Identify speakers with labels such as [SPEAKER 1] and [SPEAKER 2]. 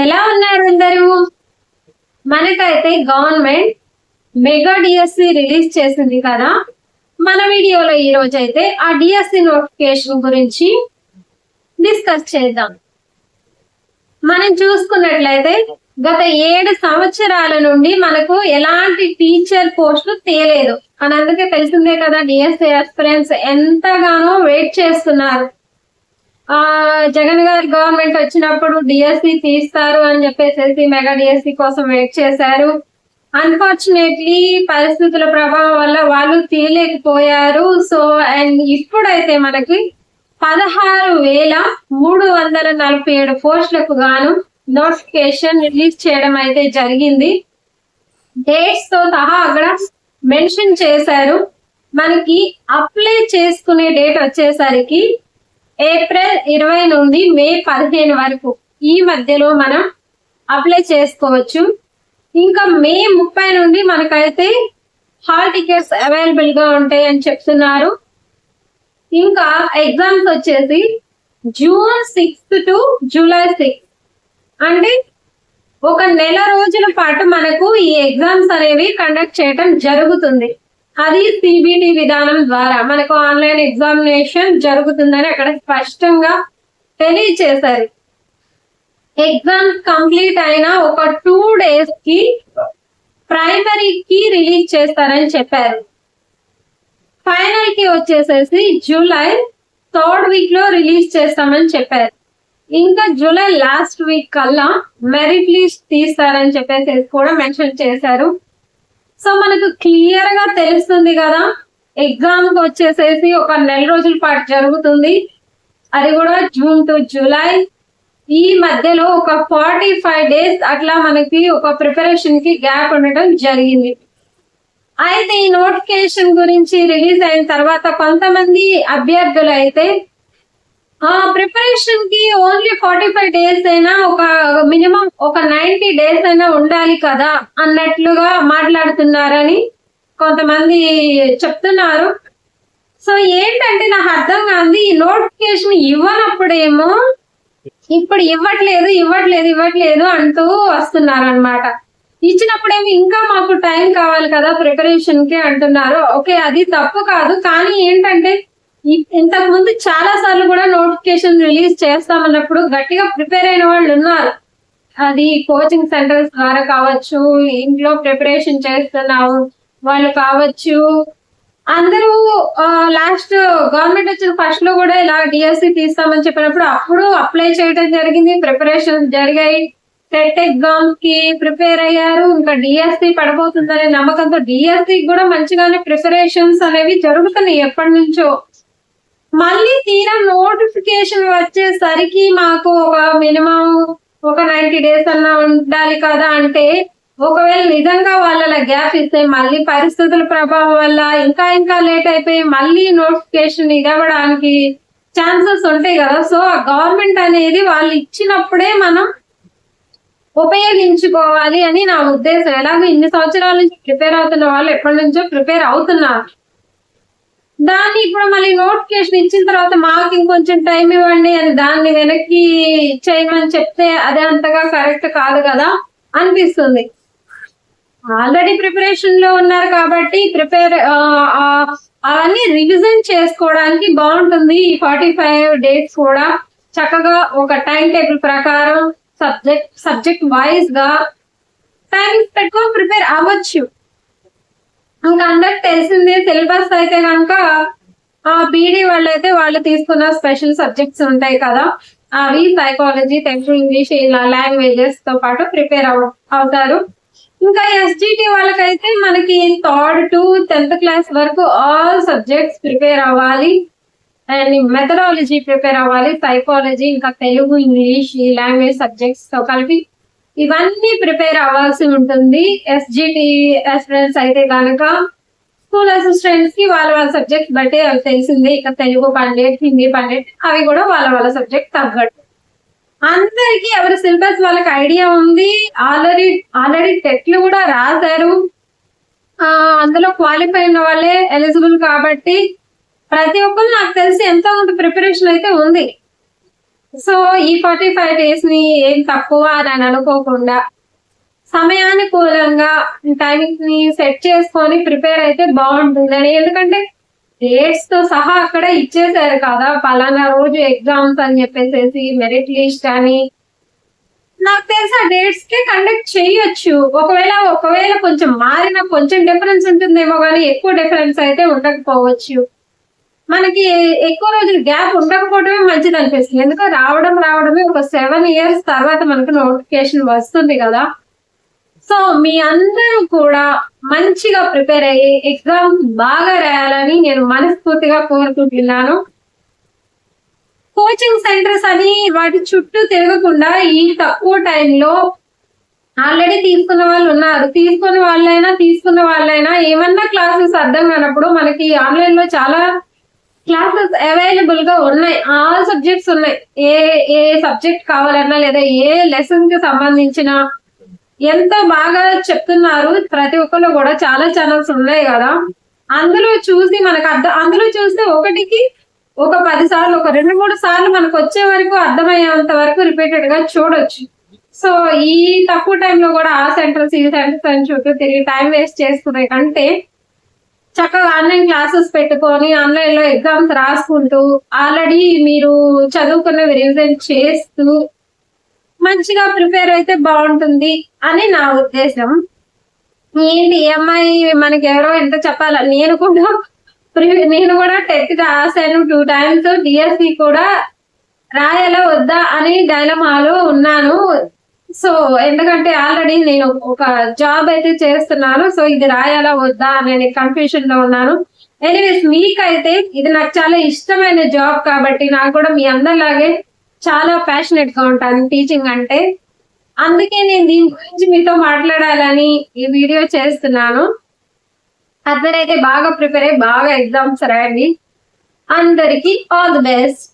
[SPEAKER 1] ఎలా ఉన్నారు అందరూ? మనకైతే గవర్నమెంట్ మెగా డిఎస్సి రిలీజ్ చేసింది కదా? మన వీడియోలో ఈ రోజు అయితే ఆ డిఎస్సి నోటిఫికేషన్ గురించి డిస్కస్ చేద్దాం. మనం చూసుకున్నట్లయితే గత ఏడు సంవత్సరాల నుండి మనకు ఎలాంటి టీచర్ పోస్టులు తేలేదు. అని అందుకే తెలిసిందే కదా డిఎస్సి ఎక్స్పీరియన్స్ ఎంతగానో వెయిట్ చేస్తున్నారు. ఆ జగన్ గారి గవర్నమెంట్ వచ్చినప్పుడు డిఎస్సి తీస్తారు అని చెప్పేసి మెగా డిఎస్సి కోసం వెయిట్ చేశారు. అన్ఫార్చునేట్లీ పరిస్థితుల ప్రభావం వల్ల వాళ్ళు తీయలేకపోయారు. సో అండ్ ఇప్పుడైతే మనకి పదహారు వేల మూడు వందల నలభై ఏడు పోస్టులకు గాను నోటిఫికేషన్ రిలీజ్ చేయడం అయితే జరిగింది. డేట్స్తో సహా అక్కడ మెన్షన్ చేశారు. మనకి అప్లై చేసుకునే డేట్ వచ్చేసరికి ఏప్రిల్ ఇరవై నుండి మే పదిహేను వరకు ఈ మధ్యలో మనం అప్లై చేసుకోవచ్చు. ఇంకా మే ముప్పై నుండి మనకైతే హాల్ టికెట్స్ అవైలబుల్గా ఉంటాయి అని చెప్తున్నారు. ఇంకా ఎగ్జామ్స్ వచ్చేసి June sixth to July sixth అంటే ఒక నెల రోజుల పాటు మనకు ఈ ఎగ్జామ్స్ అనేవి కండక్ట్ చేయడం జరుగుతుంది. అది సిబిటి విధానం ద్వారా మనకు ఆన్లైన్ ఎగ్జామినేషన్ జరుగుతుందని అక్కడ స్పష్టంగా తెలియచేశారు. ఎగ్జామ్స్ కంప్లీట్ అయిన ఒక టూ డేస్కి ప్రైమరీ కి రిలీజ్ చేస్తారని చెప్పారు. ఫైనల్కి వచ్చేసేసి జూలై థర్డ్ వీక్లో రిలీజ్ చేస్తామని చెప్పారు. ఇంకా జూలై లాస్ట్ వీక్ కల్లా మెరిట్ లిస్ట్ తీస్తారని చెప్పేసి కూడా మెన్షన్ చేశారు. సో మనకు క్లియర్గా తెలుస్తుంది కదా ఎగ్జామ్ వచ్చేసేసి ఒక నెల రోజుల పాటు జరుగుతుంది. అది కూడా జూన్ టు జూలై. ఈ మధ్యలో ఒక ఫార్టీ ఫైవ్ డేస్ అట్లా మనకి ఒక ప్రిపరేషన్కి గ్యాప్ ఉండటం జరిగింది. అయితే ఈ నోటిఫికేషన్ గురించి రిలీజ్ అయిన తర్వాత కొంతమంది అభ్యర్థులు అయితే ఆ ప్రిపరేషన్కి ఓన్లీ ఫార్టీ ఫైవ్ డేస్ అయినా ఒక మినిమం ఒక నైన్టీ డేస్ అయినా ఉండాలి కదా అన్నట్లుగా మాట్లాడుతున్నారని కొంతమంది చెప్తున్నారు. సో ఏంటంటే నాకు అర్థం కాదు ఈ నోటిఫికేషన్ ఇవ్వనప్పుడేమో ఇప్పుడు ఇవ్వట్లేదు ఇవ్వట్లేదు ఇవ్వట్లేదు అంటూ వస్తున్నారు అనమాట ఇచ్చినప్పుడేమో ఇంకా మాకు టైం కావాలి కదా ప్రిపరేషన్కి అంటున్నారు. ఓకే అది తప్పు కాదు కానీ ఏంటంటే ఇంతకు ముందు చాలా సార్లు కూడా నోటిఫికేషన్ రిలీజ్ చేస్తామన్నప్పుడు గట్టిగా ప్రిపేర్ అయిన వాళ్ళు ఉన్నారు. అది కోచింగ్ సెంటర్స్ ద్వారా కావచ్చు ఇంట్లో ప్రిపరేషన్ చేస్తున్నావు వాళ్ళు కావచ్చు. అందరూ లాస్ట్ గవర్నమెంట్ వచ్చిన ఫస్ట్లో కూడా ఇలా డిఎస్సి తీస్తామని చెప్పినప్పుడు అప్పుడు అప్లై చేయడం జరిగింది ప్రిపరేషన్ జరిగాయి. టెట్ ఎగ్జామ్కి ప్రిపేర్ అయ్యారు ఇంకా డిఎస్సి పడబోతుందనే నమ్మకంతో డిఎస్సి కూడా మంచిగానే ప్రిపరేషన్స్ అనేవి జరుగుతున్నాయి ఎప్పటి నుంచో. మళ్ళీ తీరా నోటిఫికేషన్ వచ్చేసరికి మాకు ఒక మినిమం ఒక నైన్టీ డేస్ అన్నా ఉండాలి కదా అంటే ఒకవేళ నిజంగా వాళ్ళ గ్యాప్ ఇస్తే మళ్ళీ పరిస్థితుల ప్రభావం వల్ల ఇంకా ఇంకా లేట్ అయిపోయి మళ్ళీ నోటిఫికేషన్ ఇవ్వడానికి ఛాన్సెస్ ఉంటాయి కదా. సో ఆ గవర్నమెంట్ అనేది వాళ్ళు ఇచ్చినప్పుడే మనం ఉపయోగించుకోవాలి అని నా ఉద్దేశం. ఎలాగో ఇన్ని సంవత్సరాల నుంచి ప్రిపేర్ అవుతున్న వాళ్ళు ఎప్పటి నుంచో ప్రిపేర్ అవుతున్నారు. దాన్ని ఇప్పుడు మళ్ళీ నోటిఫికేషన్ ఇచ్చిన తర్వాత మాకు ఇంకొంచెం టైం ఇవ్వండి అని దాన్ని వెనక్కి చేయమని చెప్తే అదే అంతగా కరెక్ట్ కాదు కదా అనిపిస్తుంది. ఆల్రెడీ ప్రిపరేషన్లో ఉన్నారు కాబట్టి ప్రిపేర్ అవన్నీ రివిజన్ చేసుకోవడానికి బాగుంటుంది ఈ ఫార్టీ ఫైవ్ డేట్స్ కూడా. చక్కగా ఒక టైం టేబుల్ ప్రకారం సబ్జెక్ట్ సబ్జెక్ట్ వైజ్గా టైం పెట్టుకొని ప్రిపేర్ అవ్వచ్చు. ఇంకా అందరికి తెలిసింది సిలబస్ అయితే కనుక ఆ బీడీ వాళ్ళు అయితే వాళ్ళు తీసుకున్న స్పెషల్ సబ్జెక్ట్స్ ఉంటాయి కదా. అవి సైకాలజీ తెలుగు ఇంగ్లీష్ ఇలా లాంగ్వేజెస్తో పాటు ప్రిపేర్ అవుతారు. ఇంకా ఎస్జిటి వాళ్ళకైతే మనకి థర్డ్ టు టెన్త్ క్లాస్ వరకు ఆల్ సబ్జెక్ట్స్ ప్రిపేర్ అవ్వాలి. అండ్ మెథడాలజీ ప్రిపేర్ అవ్వాలి. సైకాలజీ ఇంకా తెలుగు ఇంగ్లీష్ ఈ లాంగ్వేజ్ సబ్జెక్ట్స్తో కలిపి ఇవన్నీ ప్రిపేర్ అవ్వాల్సి ఉంటుంది. ఎస్జిటి అసిస్టెంట్స్ అయితే కనుక స్కూల్ అసిస్టెంట్స్కి వాళ్ళ వాళ్ళ సబ్జెక్ట్ బట్టి అవి తెలిసిందే. ఇక తెలుగు పండిట్ హిందీ పండిట్ అవి కూడా వాళ్ళ వాళ్ళ సబ్జెక్ట్ తగ్గట్టు. అందరికి ఎవరి సిలబస్ వాళ్ళకి ఐడియా ఉంది ఆల్రెడీ ఆల్రెడీ టెట్లు కూడా రాశారు. అందులో క్వాలిఫై అయిన వాళ్ళే ఎలిజిబుల్ కాబట్టి ప్రతి ఒక్కరు నాకు తెలిసి ఎంతో కొంత ప్రిపరేషన్ అయితే ఉంది. సో ఈ ఫార్టీ ఫైవ్ డేస్ని ఏం తక్కువ అని అనుకోకుండా సమయానుకూలంగా టైమింగ్ని సెట్ చేసుకొని ప్రిపేర్ అయితే బాగుంటుందని ఎందుకంటే డేట్స్తో సహా అక్కడ ఇచ్చేసారు కదా పలానా రోజు ఎగ్జామ్స్ అని చెప్పేసి మెరిట్ లిస్ట్ అని. నాకు తెలిసి ఆ డేట్స్కి కండక్ట్ చేయొచ్చు. ఒకవేళ ఒకవేళ కొంచెం మారిన కొంచెం డిఫరెన్స్ ఉంటుందేమో కానీ ఎక్కువ డిఫరెన్స్ అయితే ఉండకపోవచ్చు. మనకి ఎక్కువ రోజులు గ్యాప్ ఉండకపోవడమే మంచిది అనిపిస్తుంది. ఎందుకంటే రావడం రావడమే ఒక సెవెన్ ఇయర్స్ తర్వాత మనకు నోటిఫికేషన్ వస్తుంది కదా. సో మీ అందరూ కూడా మంచిగా ప్రిపేర్ అయ్యి ఎగ్జామ్ బాగా రాయాలని నేను మనస్ఫూర్తిగా కోరుకుంటున్నాను. కోచింగ్ సెంటర్స్ అని వాటి చుట్టూ తిరగకుండా ఈ తక్కువ టైంలో ఆల్రెడీ తీసుకున్న వాళ్ళు ఉన్నారు. తీసుకున్న వాళ్ళైనా తీసుకున్న వాళ్ళైనా ఏమన్నా క్లాసెస్ అర్థం కానప్పుడు మనకి ఆన్లైన్లో చాలా క్లాసెస్ అవైలబుల్గా ఉన్నాయి. ఆల్ సబ్జెక్ట్స్ ఉన్నాయి. ఏ ఏ సబ్జెక్ట్ కావాలన్నా లేదా ఏ లెసన్కి సంబంధించిన ఎంత బాగా చెప్తున్నారు ప్రతి ఒక్కరు కూడా చాలా ఛానల్స్ ఉన్నాయి కదా. అందులో చూసి మనకు అర్థం అందులో చూస్తే ఒకటికి ఒక పది సార్లు ఒక రెండు మూడు సార్లు మనకు వచ్చే వరకు అర్థమయ్యేంత వరకు రిపీటెడ్గా చూడొచ్చు. సో ఈ తక్కువ టైంలో కూడా ఆ సెంటర్స్ ఈ సెంటర్స్ అని చుట్టూ తిరిగి టైం వేస్ట్ చేసుకునే కంటే చక్కగా ఆన్లైన్ క్లాసెస్ పెట్టుకొని ఆన్లైన్లో ఎగ్జామ్స్ రాసుకుంటూ ఆల్రెడీ మీరు చదువుకున్నవి రివిజన్ చేస్తూ మంచిగా ప్రిపేర్ అయితే బాగుంటుంది అని నా ఉద్దేశం. ఏంటి ఈఎంఐ మనకి ఎవరో ఎంత చెప్పాలా? నేను కూడా నేను కూడా టెట్ రాశాను టూ టైమ్స్ డిఎస్సి కూడా రాయాలా వద్దా అని డైలమాలో ఉన్నాను. సో ఎందుకంటే ఆల్రెడీ నేను ఒక జాబ్ అయితే చేస్తున్నాను సో ఇది రాయాలా వద్దా అనే కన్ఫ్యూజన్లో ఉన్నాను. ఎనీవేస్ మీకైతే ఇది నాకు చాలా ఇష్టమైన జాబ్ కాబట్టి నాకు కూడా మీ అందరిలాగే చాలా ప్యాషనెట్గా ఉంటాను టీచింగ్ అంటే. అందుకే నేను దీని గురించి మీతో మాట్లాడాలని ఈ వీడియో చేస్తున్నాను. అందరైతే బాగా ప్రిపేర్ అయ్యి బాగా ఎగ్జామ్స్ రాయండి. అందరికీ ఆల్ ది బెస్ట్